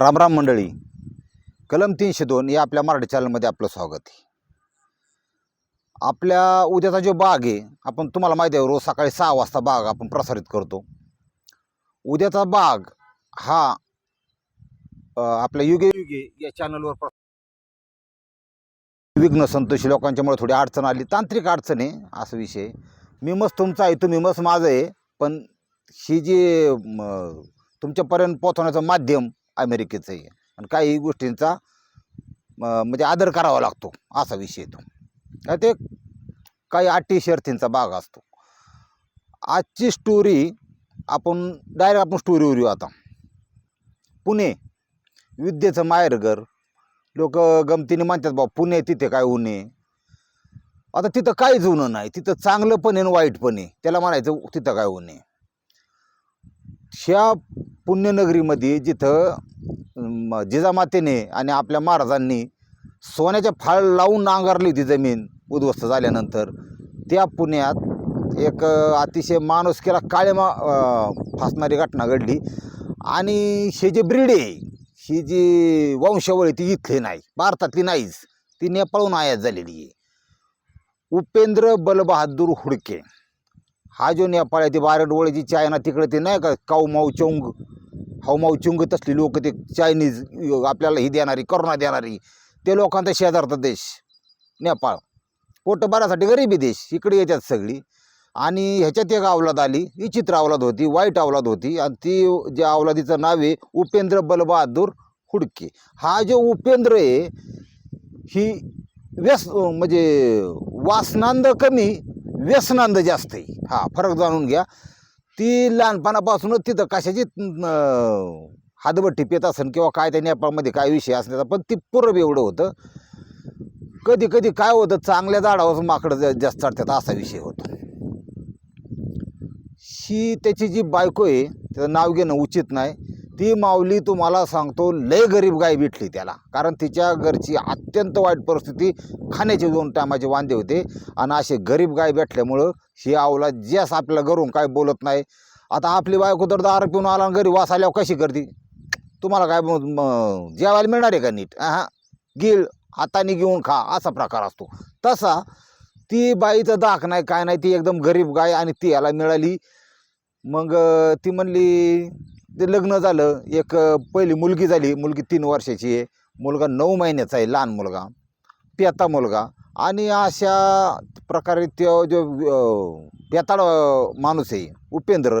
रामराम मंडळी. कलम तीनशे दोन या आपल्या मराठी चॅनलमध्ये आपलं स्वागत आहे. आपल्या उद्याचा जो बाग आहे आपण तुम्हाला माहिती आहे रोज सकाळी सहा वाजता बाग आपण प्रसारित करतो. उद्याचा बाग हा आपल्या युगे युगे या चॅनलवर प्र विघ्न संतोषी लोकांच्यामुळे थोडी अडचण आली. तांत्रिक अडचण आहे असा विषय मी मस्त तुमचा आहे तुम्ही मस्त माझं आहे पण ही जी तुमच्यापर्यंत पोहोचवण्याचं माध्यम अमेरिकेचंही आणि काही गोष्टींचा म्हणजे आदर करावा लागतो असा विषय आहे तो. ते काही अटी शर्थींचा भाग असतो. आजची स्टोरी आपण डायरेक्ट आपण स्टोरीवर येऊ आता. पुणे विद्येचं माहेरघर. लोक गमतीने म्हणतात बा पुणे तिथे काय उणे आता तिथं काहीच होणं नाही. तिथं चांगलं पण आहे आणि वाईट पण आहे. त्याला म्हणायचं तिथं काय उणे ह्या पुण्यनगरीमध्ये जिथं जिजामातेने आणि आपल्या महाराजांनी सोन्याच्या फाळ लावून नांगरली होती जमीन उद्ध्वस्त झाल्यानंतर त्या पुण्यात एक अतिशय माणुसकीला काळे मा फासणारी घटना घडली. आणि हे जे ब्रीड आहे ही जी वंशावळी ती इथली नाही भारतातली नाहीच ती नेपाळहून आयात झालेली आहे. उपेंद्र बलबहादूर हुडके हा जो नेपाळ आहे ती बारडवळीची चायना तिकडे ते नाही का काऊ माऊ चौंग हाऊ माऊ असली लोक ते चायनीज आपल्याला ही देणारी करोना देणारी. ते लोकांचा शेजारचा देश नेपाळ. पोटं भरासाठी देश इकडे येतात सगळी. आणि ह्याच्यात एक अवलाद आली विचित्र अवलाद होती वाईट अवलाद होती. आणि ती ज्या अवलादीचं नाव आहे उपेंद्र बलबहादूर हुडके. हा जो उपेंद्र आहे ही व्यस म्हणजे वासनांद कमी व्यसनांद जास्त आहे. हा फरक जाणून घ्या. ती लहानपणापासूनच तिथं कशाची हातभट्टी पेत असेल किंवा काय त्या नेपाळमध्ये काय विषय असण्याचा पण ती पूर्व एवढं होतं. कधी कधी काय होतं चांगल्या झाडावर माकडं जास्त चढतात असा विषय होतो. शी त्याची जी बायको आहे त्याचं नाव घेणं उचित नाही. ती माऊली तुम्हाला सांगतो लय गरीब गाय भेटली त्याला. कारण तिच्या घरची अत्यंत वाईट परिस्थिती खाण्याचे दोन टायमाचे वांदे होते. आणि असे गरीब गाय भेटल्यामुळं ही आवला जस आपल्याला घरून काय बोलत नाही. आता आपली बायको तर दार पिऊन आला आणि घरी वास आल्यावर कशी करते? तुम्हाला काय जेवायला मिळणार आहे का नीट? हां गिळ हाताने घेऊन खा असा प्रकार असतो. तसा ती बाईचं दाख नाही काय नाही ती एकदम गरीब गाय आणि ती याला मिळाली. मग ती म्हणली ते लग्न झालं एक पहिली मुलगी झाली मुलगी तीन वर्षाची आहे. मुलगा नऊ महिन्याचा आहे लहान मुलगा पेता मुलगा. आणि अशा प्रकारे तो जो पेताळ माणूस आहे उपेंद्र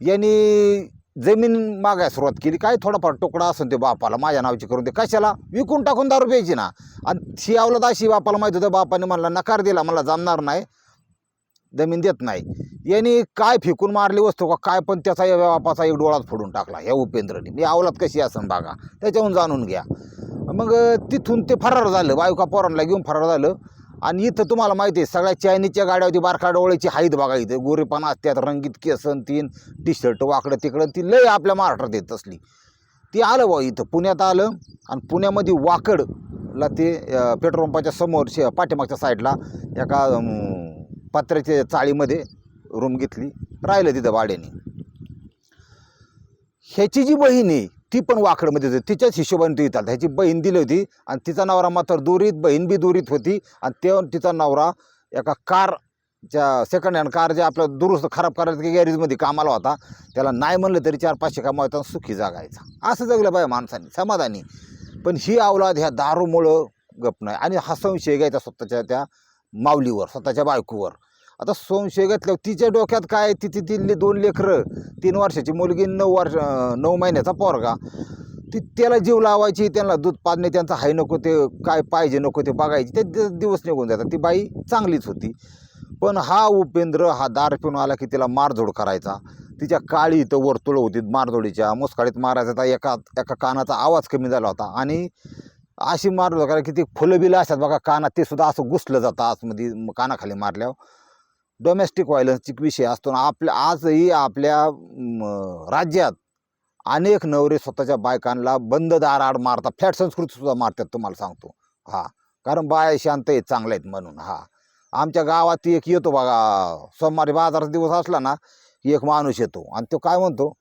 यांनी जमीन मागायला सुरुवात केली. काय थोडाफार तुकडा असून ते बापाला माझ्या नावाची करून दे. कशाला? विकून टाकून दारू प्यायची ना. आणि शी अवलद अशी बापाला माहीत होतं बापाने मला नकार दिला. मला जमणार नाही. जमीन देत नाही. यांनी काय फेकून मारली वस्तू का काय पण त्याचा या बापाचा एक डोळाच फोडून टाकला ह्या उपेंद्रने. मी आवलात कशी असन बघा त्याच्याहून जाणून घ्या. मग तिथून ते फरार झालं बायका पोरांना घेऊन फरार झालं. आणि इथं तुम्हाला माहिती आहे सगळ्या चायनीजच्या गाड्या होती बारका डोळ्याची हाईत बघा इथे. गोरेपणा असतात रंगीत केसन तीन टी शर्ट वाकडं तिकडं ती लय आपल्या महाराष्ट्रात येत असली ती आलं बा इथं पुण्यात आलं आणि पुण्यामध्ये वाकडला ते पेट्रोल पंपाच्या समोर शे पाठीमागच्या साईडला एका पत्र्याच्या चाळीमध्ये रूम घेतली राहिलं तिथं भाड्याने. ह्याची जी बहीण आहे ती पण वाकडमध्ये होती. तिच्याच हिशोबाने ती येतात ह्याची बहीण दिली होती आणि तिचा नवरा मात्र दुरीत बहीण बी दुरीत होती. आणि ते तिचा नवरा एका कारच्या सेकंड हँड कार जे आपलं दुरुस्त खराब करायचं गॅरेजमध्ये कामाला होता त्याला नाही म्हणलं तरी चार पाचशे कामावता सुखी जागायचा. असं जगलं पाहिजे माणसाने समाधानी. पण ही अवलाद ह्या दारूमुळं गप नाही. आणि हा संशय घ्यायचा स्वतःच्या त्या माऊलीवर स्वतःच्या बायकोवर. आता संशय घेतल्यावर तिच्या डोक्यात काय तिथे तिथली दोन लेकरं तीन वर्षाची मुलगी नऊ वर्ष नऊ महिन्याचा पोरगा. ती त्याला जीव लावायची त्यांना दूध पाजणे त्यांचा हाय नको ते काय पाहिजे नको ते बघायची. ते दिवस निघून जातात. ती बाई चांगलीच होती. पण हा उपेंद्र हा दार पिऊन आला की तिला मारझोड करायचा. तिच्या काळी इथं वर्तुळ होती मारझोडीच्या. मुसकाळीत मारायचा तर एका एका कानाचा आवाज कमी झाला होता. आणि अशी मारलो कारण की ती फुलं बिलं असतात बघा कानात ते सुद्धा असं घुसलं जातं आतमध्ये कानाखाली मारल्यावर. डोमेस्टिक व्हायलन्सची विषय असतो ना आपल्या आजही आपल्या राज्यात अनेक नवरे स्वतःच्या बायकांना बंद दाराआड मारतात. फ्लॅट संस्कृतीसुद्धा मारतात तुम्हाला सांगतो. हां. कारण बाया शांत आहेत चांगल्या आहेत म्हणून हां. आमच्या गावात एक येतो बघा सोमवारी बाजाराचा दिवस असला ना एक माणूस येतो आणि तो काय म्हणतो?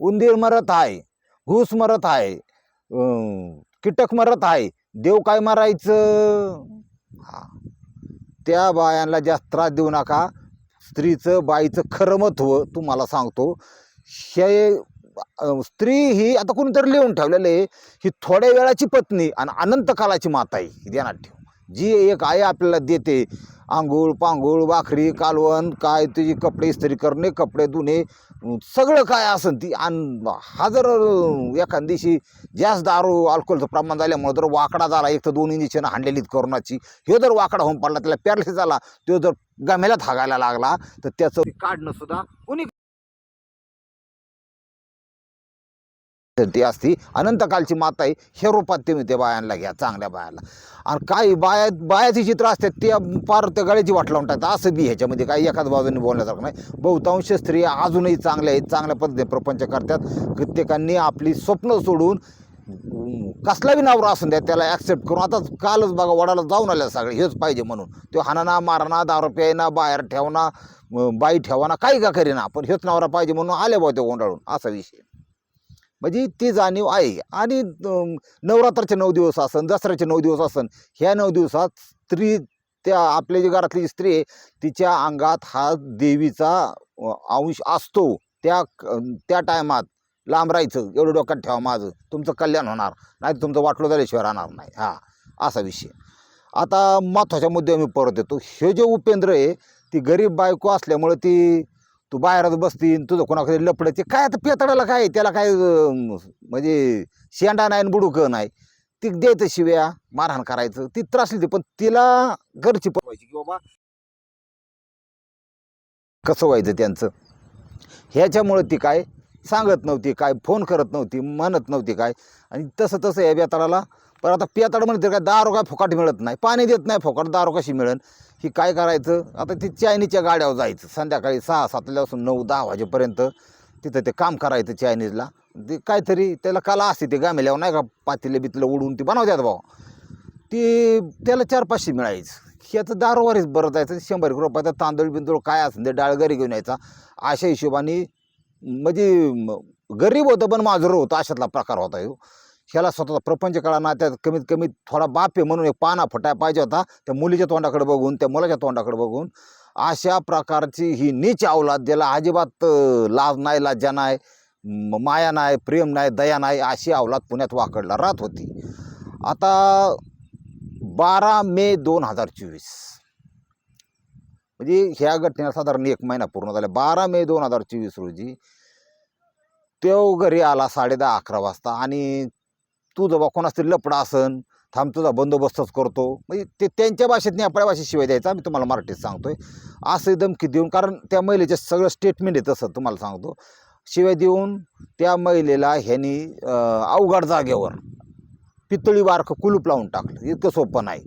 उंदीर मरत आहे घूस मरत आहे. कीटक मरत आहे. देव काय मारायचं? हा. त्या बायांना जास्त त्रास देऊ नका. स्त्रीचं बाईचं खरं महत्त्व तुम्हाला सांगतो. हे स्त्री ही आता कोणीतरी लिहून ठेवलेलं आहे. ही थोड्या वेळाची पत्नी आणि अनंत कालाची माता आहे. ही ध्यानात ठेव. जी एक आई आपल्याला देते आंघोळ पांघोळ भाकरी कालवण काय तुझी कपडे इस्त्री करणे कपडे धुणे सगळं काय असन ती आणि हा जर एखाद दिवशी जास्त दारू अल्कोहोलचं प्रमाण झाल्यामुळे जर वाकडा झाला एक तर दोन इंजेक्शन हाणलेलीत कोरोनाची हे जर वाकडा होऊन पडला त्याला पॅरलिस झाला तो जर गमेला थागायला लागला तर त्याचं काढणं सुद्धा कोणी ती असती. अनंतकालची माता आहे. हे रूपात तुम्ही त्या बायांना घ्या चांगल्या बायाला आणि काही बाया बायाची चित्र असतात त्या फार त्या गळ्याची वाट लावून टाकतात. असं बी ह्याच्यामध्ये काही एखाद बाजूने बोलण्यासारखं नाही. बहुतांश स्त्रिया अजूनही चांगल्या आहेत चांगल्या पद्धतीने प्रपंच करतात. प्रत्येकांनी आपली स्वप्न सोडून कसला बी नवरा असून द्या त्याला ॲक्सेप्ट करून आता कालच बघा वडाला जाऊन आल्या सगळे. हेच पाहिजे म्हणून. तो हाणाना मारणा दारू प्यायना बाहेर ठेवणा बाई ठेवाना काही का करीना. पण हेच नावरा पाहिजे म्हणून आल्या बा ते गोंडाळून असा विषय म्हणजे ती जाणीव आहे. आणि नवरात्राचे नऊ दिवस असन दसऱ्याचे नऊ दिवस असन ह्या नऊ दिवसात स्त्री त्या आपल्या जी घरातली स्त्री आहे तिच्या अंगात हा देवीचा अंश असतो. त्या त्या टायमात लांब राहायचं एवढं डोक्यात ठेवा माझं. तुमचं कल्याण होणार नाही तर तुमचं वाटलं झाल्याशिवाय राहणार नाही. हा असा विषय. आता महत्त्वाच्या मुद्द्यावर मी परत येतो. हे जे उपेंद्र आहे ती गरीब बायको असल्यामुळे ती तू बाहेरच बसतीन तुझं कोणाकडे लपडं ते काय आता पेतडाला काय त्याला काय म्हणजे शेंडा नाही आणि बुडूक नाही. ती द्यायचं शिव्या मारहाण करायचं ती त्रासली होती पण तिला घरची पळवायची की बाबा कसं व्हायचं त्यांचं? ह्याच्यामुळं ती काय सांगत नव्हती काय फोन करत नव्हती म्हणत नव्हती काय. आणि तसं तसं या बेताळाला पण आता पियाताड म्हणते काय दारू काय फुकाट मिळत नाही. पाणी देत नाही फुकाट दारू कशी मिळेल? ही काय करायचं? आता ती चायनीच्या गाड्यावर जायचं. संध्याकाळी सहा सातल्यापासून नऊ दहा वाजेपर्यंत तिथं ते काम करायचं चायनीजला. ते काहीतरी त्याला कला असते ते गामेल्यावर नाही का? पातीले बितलं उडून ती बनवतात भाऊ ती त्याला चार पाचशे मिळायचं. ह्याचं दारोवारीच बरं जायचं. शंभर रुपयाचा तांदूळ बिंदूळ काय असेल ते डाळ घरी घेऊन यायचा. अशा हिशोबाने म्हणजे गरीब होतं पण माझं होतं अशातला प्रकार होता ह्यो. ह्याला स्वतःचा प्रपंच कळा ना त्यात कमीत कमी थोडा बाप आहे म्हणून एक पाना फटाय पाहिजे होता त्या मुलीच्या तोंडाकडे बघून त्या मुलाच्या तोंडाकडे बघून. अशा प्रकारची ही नीच अवलाद ज्याला अजिबात लाज नाही लाज्जा नाही माया नाही प्रेम नाही दया नाही अशी अवलाद पुण्यात वाकडला राहत होती. आता बारा मे दोन हजार चोवीस. म्हणजे ह्या घटनेला साधारण एक महिना पूर्ण झाला. बारा मे दोन हजार चोवीस रोजी तो घरी आला साडे दहा अकरा वाजता आणि तुझं बा कोणाच तरी लपडा असन थांब तुझा बंदोबस्तच करतो. म्हणजे ते त्यांच्या भाषेत नाही आपल्या भाषेत शिवाय द्यायचा. मी तुम्हाला मराठीत सांगतोय. असं धमकी देऊन कारण त्या महिलेचे सगळं स्टेटमेंट आहे तसं तुम्हाला सांगतो. शिवाय देऊन त्या महिलेला ह्यांनी अवघड जागेवर पितळी बारकं कुलूप लावून टाकलं. इतकं सोपं नाही.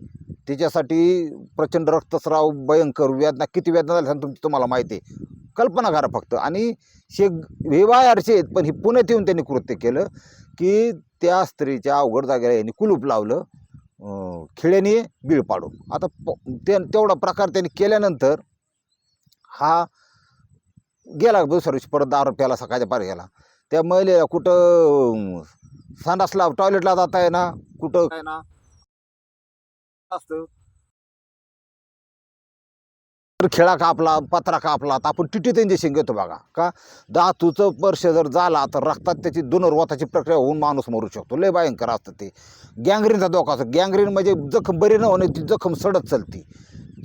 त्याच्यासाठी प्रचंड रक्तस्राव भयंकर वेदना किती वेदना झाल्या तुमची तुम्हाला माहिती आहे. कल्पना करा फक्त. आणि हे हे बाहेरचे आहेत पण हे पुण्यात येऊन त्यांनी कृत्य केलं की त्या स्त्रीच्या अवघड जागेला यांनी कुलूप लावलं खिळ्याने बीळ पाडून. आता प- ते तेवढा प्रकार त्यांनी केल्यानंतर हा गेला दुसऱ्या दिवशी परत दारू प्याला सकाळच्या पार गेला. त्या महिलेला कुठं अं, संडासला टॉयलेटला जाता आहे ना कुठं काय ना असतं. तर खेळा कापला पत्रा कापला तर आपण टिटीत इंजेक्शन घेतो बघा. का? धातूचं स्पर्श जर झाला तर रक्तात त्याची दुनर्वताची प्रक्रिया होऊन माणूस मरू शकतो. लय भयंकर असतं ते. गँग्रीनचा धोका असतो. गँग्रीन म्हणजे जखम बरी न होणे ती जखम सडत चालती.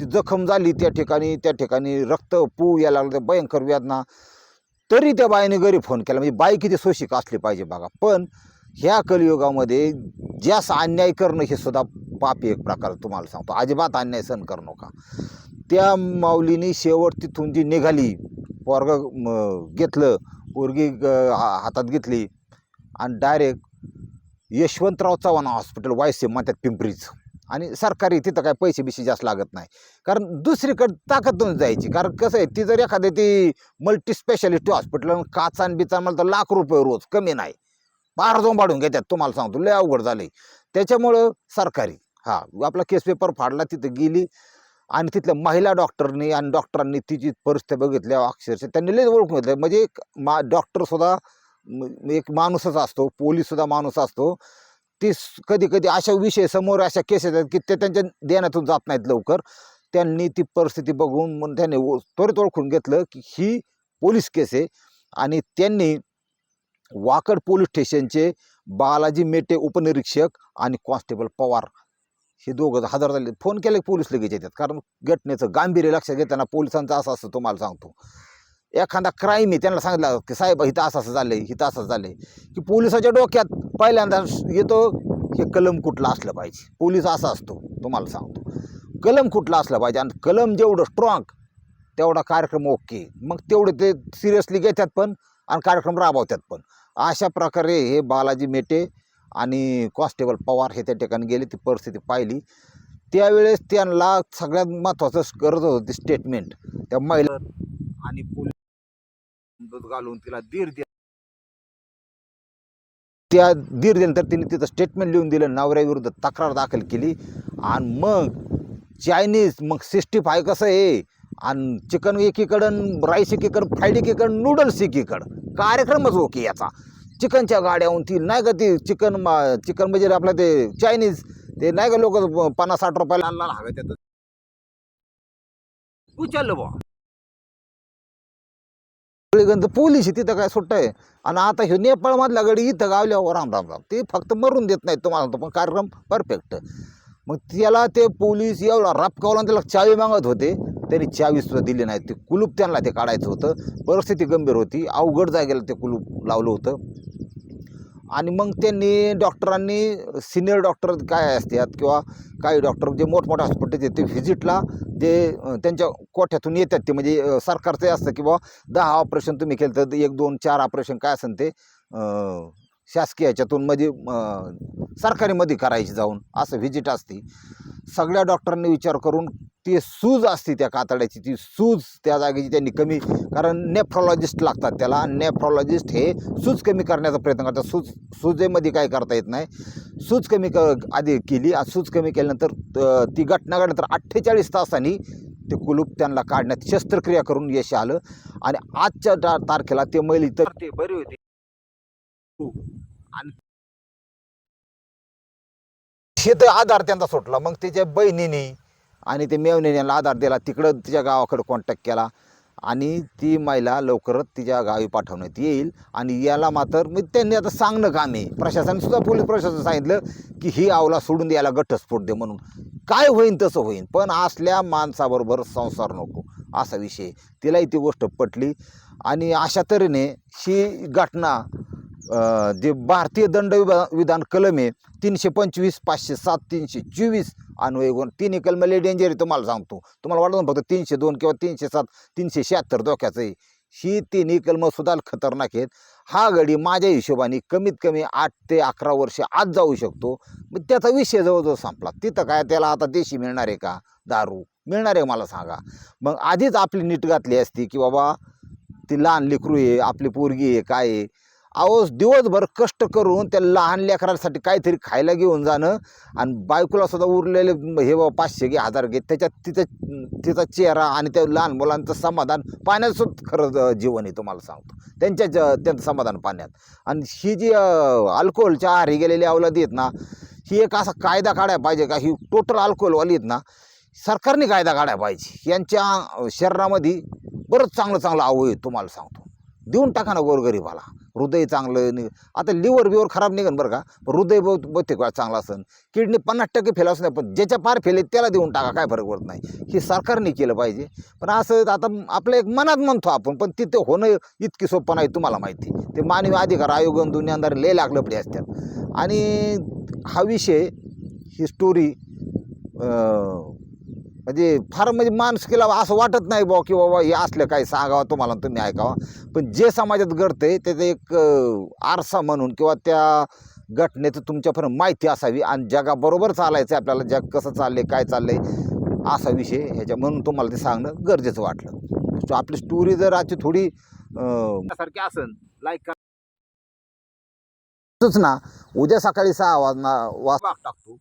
ती जखम झाली त्या ठिकाणी त्या ठिकाणी रक्त पू यायला लागलं भयंकर वेदना. तरी त्या बाईने घरी फोन केला. म्हणजे बाई किती सोशिक असली पाहिजे बघा. पण ह्या कलियुगामध्ये जास्त अन्याय करणं हे सुद्धा पापी एक प्रकार तुम्हाला सांगतो. अजिबात अन्याय सहन करू नका. त्या माऊलीने शेवट तिथून जी निघाली पोरग घेतलं पोरगी ग- हा- हातात घेतली आणि डायरेक्ट यशवंतराव चव्हाण हॉस्पिटल वायसे म्हणतात पिंपरीचं. आणि सरकारी तिथं काय पैसे बिशे जास्त लागत नाही. कारण दुसरीकडे ताकदून जायची. कारण कसं आहे ती जर एखादी ती मल्टी स्पेशालिटी हॉस्पिटल काचान बिचान मला तर लाख रुपये रोज कमी नाही. बारा जाऊन वाढून घेतात तुम्हाला सांगतो लय अवघड झाले त्याच्यामुळं सरकारी हा आपला केस पेपर फाडला तिथं गेली. आणि तिथल्या महिला डॉक्टरनी आणि डॉक्टरांनी तिची परिस्थिती बघितल्या अक्षरशः त्यांनी लय ओळखून घेतलं म्हणजे एक मा डॉक्टरसुद्धा एक माणूसच असतो पोलीससुद्धा माणूस असतो. ती कधी कधी अशा विषय समोर अशा केस येतात की ते त्यांच्या देण्यातून जात नाहीत लवकर. त्यांनी ती परिस्थिती बघून मग त्यांनी त्वरित ओळखून घेतलं की ही पोलीस केस आहे. आणि त्यांनी वाकड पोलीस स्टेशनचे बालाजी मेटे उपनिरीक्षक आणि कॉन्स्टेबल पवार हे दोघं हजार झाले. फोन केले पोलीस लगेच येतात. कारण घटनेचं गांभीर्य लक्षात घेताना पोलिसांचं असं असं तुम्हाला सांगतो. एखादा क्राईम आहे त्यांना सांगितलं की साहेब हिथं असं असं आहे हिथं असं झालं की पोलिसाच्या डोक्यात पहिल्यांदा येतो हे कलम कुठलं असलं पाहिजे. पोलीस असा असतो तुम्हाला सांगतो. कलम कुठलं असलं पाहिजे आणि कलम जेवढं स्ट्रॉंग तेवढा कार्यक्रम ओके मग तेवढे ते सिरियसली घेतात पण आणि कार्यक्रम राबवतात पण. अशा प्रकारे हे बालाजी मेटे आणि कॉन्स्टेबल पवार हे त्या ठिकाणी गेले ती परिस्थिती पाहिली. त्यावेळेस त्यांना सगळ्यात महत्त्वाचं गरज होती स्टेटमेंट त्या महिला आणि पोलीस दूध घालून तिला दीर द्या त्या दीर दिल्यानंतर तिने तिथं स्टेटमेंट लिहून दिलं नवऱ्याविरुद्ध तक्रार दाखल केली. आणि मग चायनीज मग सिक्स्टी फाय कसं आहे? आणि चिकन एकीकडं राईस एकीकडं फ्राईड एकीकडं नूडल्स एकीकडं. कार्यक्रमच ओके याचा. चिकनच्या गाड्याहून ती नाही का ती चिकन चिकन म्हणजे आपलं ते चायनीज ते नाही का लोक पन्नास साठ रुपयाला आणला हवे त्यात उचललं बुवा. पोलीस आहे तिथं काय सुट्ट आहे. आणि आता हे नेपाळमधल्या गडी इथं गावल्यावर राम राम राम. ते फक्त मरून देत नाहीत तुम्हाला सांगतो पण कार्यक्रम परफेक्ट मग त्याला ते पोलीस एवढा रापकावला त्याला चावी मागत होते. त्यांनी चावीसुद्धा दिली नाही. ते कुलूप त्यांना ते काढायचं होतं. परिस्थिती गंभीर होती. अवघड जागेला ते कुलूप लावलं होतं. आणि मग त्यांनी डॉक्टरांनी सिनियर डॉक्टर काय असतात किंवा काही डॉक्टर जे मोठमोठे हॉस्पिटल आहेत ते व्हिजिटला जे त्यांच्या कोठ्यातून येतात ते म्हणजे सरकारचं हे असतं की बुवा दहा ऑपरेशन तुम्ही केलं तर एक दोन चार ऑपरेशन काय असेल ते शासकीय ह्याच्यातून म्हणजे, सरकारीमध्ये करायची जाऊन असं व्हिजिट असते. सगळ्या डॉक्टरांनी विचार करून ती सूज असते त्या कातड्याची ती सूज त्या जागेची त्यांनी कमी कारण नेफ्रॉलॉजिस्ट लागतात त्याला. नेफ्रॉलॉजिस्ट हे सूज कमी करण्याचा प्रयत्न करतात. सूज सुजेमध्ये काय करता येत नाही. सूज कमी क आधी केली आणि सूज कमी केल्यानंतर ती घटना घडल्यानंतर अठ्ठेचाळीस तासांनी ते कुलूप त्यांना काढण्यात शस्त्रक्रिया करून यश आलं. आणि आजच्या तारखेला ते मैल तर ते बरे होते. आणि हे तर आधार त्यांचा सुटला. मग त्याच्या बहिणीने आणि ते मेवणीने यांना आधार दिला तिकडं तिच्या गावाकडे कॉन्टॅक्ट केला आणि ती महिला लवकरच तिच्या गावी पाठवण्यात येईल आणि याला मात्र मग त्यांनी आता सांगणं काम आहे. प्रशासन सुद्धा पोलीस प्रशासन सांगितलं की ही आवला सोडून द्यायला घटस्फोट दे म्हणून. काय होईन तसं होईन पण असल्या माणसाबरोबर संसार नको असा विषय तिलाही ती गोष्ट पटली आणि अशा तऱ्हेने ही घटना जे भारतीय दंड विभा विधान कलम आहे तीनशे पंचवीस पाचशे सात तीनशे चोवीस अन्वय गुण तिन्ही कलम लय डेंजर आहे तुम्हाला सांगतो. तुम्हाला वाटतं फक्त तीनशे दोन किंवा तीनशे सात तीनशे शहात्तर धोक्याचं आहे. ही तिन्ही कलम सुद्धा खतरनाक आहेत. हा गडी माझ्या हिशोबाने कमीत कमी आठ ते अकरा वर्ष आज जाऊ शकतो. मग त्याचा विषय जवळजवळ संपला. तिथं काय त्याला आता देशी मिळणार आहे का? दारू मिळणार आहे मला सांगा. मग आधीच आपली नीट घातली असती की बाबा ती लहान लेकरू आहे आपली पोरगी आहे काय आहे? अहो दिवसभर कष्ट करून त्या लहान लेकरांसाठी काहीतरी खायला घेऊन जाणं आणि बायकोला सुद्धा उरलेले हे बाबा पाचशे घे हजार घे त्याच्यात तिचं तिचा चेहरा आणि त्या लहान मुलांचं समाधान पाण्यातसुद्धा खरं जीवन आहे तुम्हाला सांगतो. त्यांच्या ज- त्यांचं समाधान पाण्यात आणि ही जी अल्कोहोलच्या आहारी गेलेली अवलादी आहेत ना ही एक असा कायदा काढायला पाहिजे का? ही टोटल अल्कोहोलवाली आहेत ना सरकारने कायदा काढायला पाहिजे. यांच्या शरीरामध्ये बरंच चांगलं चांगलं आवं आहे तुम्हाला सांगतो. देऊन टाका ना गोरगरीबाला. हृदय चांगलं नि आता लिव्हर बिवर खराब निघन बरं का. पण हृदय बहुत बहुतेक वेळा चांगलं असेल किडनी पन्नास टक्के फेल असं नाही पण ज्याच्या पार फेले त्याला देऊन टाका काय फरक पडत नाही. हे सरकारने केलं पाहिजे. पण असं आता आपलं एक मनात म्हणतो आपण पण तिथे होणं इतकी सोपं नाही तुम्हाला माहिती. ते मानवी अधिकार आयोग दुनियादार लय लागलपडी असतात आणि हा विषय ही स्टोरी म्हणजे फार म्हणजे माणुसकीला असं वाटत नाही बुवा की बाबा हे असलं काय सांगावं तुम्हाला तुम्ही ऐकावं. पण जे समाजात घडतंय त्याचं एक आरसा म्हणून किंवा त्या घटनेचं तुमच्यापर्यंत माहिती असावी आणि जगाबरोबर चालायचं आहे आपल्याला जग कसं चाललंय काय चाललंय असा विषय ह्याच्या म्हणून तुम्हाला ते सांगणं गरजेचं वाटलं. आपली स्टोरी जर आजची थोडी सारखी असेल लाईक ना उद्या सकाळी सहा वाजना वाज टाकतो.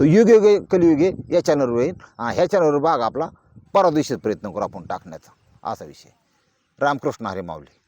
तो युगे युगे कलियुगे या चॅनलवर येईल हा, ह्या चॅनलवर भाग आपला परवा प्रयत्न करू आपण टाकण्याचा. असा विषय. रामकृष्ण हरे माऊली.